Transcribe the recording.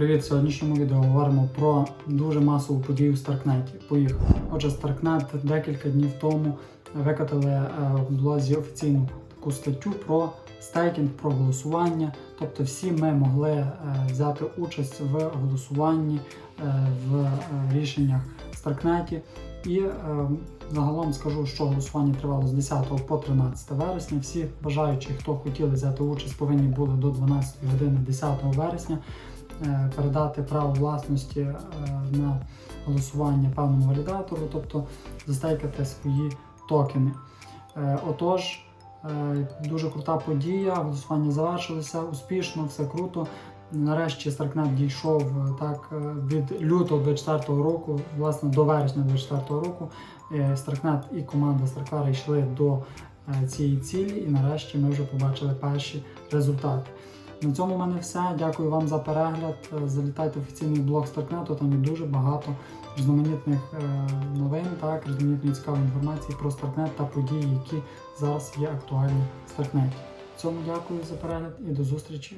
Привіт! В сьогоднішньому відео говоримо про дуже масову подію в Старкнеті. Поїхали. Отже, Старкнет декілька днів тому викатали е, в блозі офіційну таку статтю про стейкінг, про голосування. Тобто всі ми могли е, взяти участь в голосуванні е, в рішеннях в Старкнеті. І загалом скажу, що голосування тривало з 10 по 13 вересня. Всі бажаючі, хто хотіли взяти участь, повинні були до 12 години 10 вересня передати право власності е, на голосування певному валідатору, тобто застейкати свої токени. Е, Отож, е, дуже крута подія, голосування завершилося успішно, все круто. Нарешті Старкнет дійшов е, так е, від лютого 24 року, власне, до вересня 24 року. Е, Старкнет і команда Старкара йшли до е, цієї цілі, і нарешті ми вже побачили перші результати. На цьому в мене все. Дякую вам за перегляд. Залітайте в офіційний блог Старкнету, там є дуже багато різноманітних е, новин, так, різноманітної цікавої інформації про Старкнет та події, які зараз є актуальні в Старкнеті. Цьому дякую за перегляд і до зустрічі.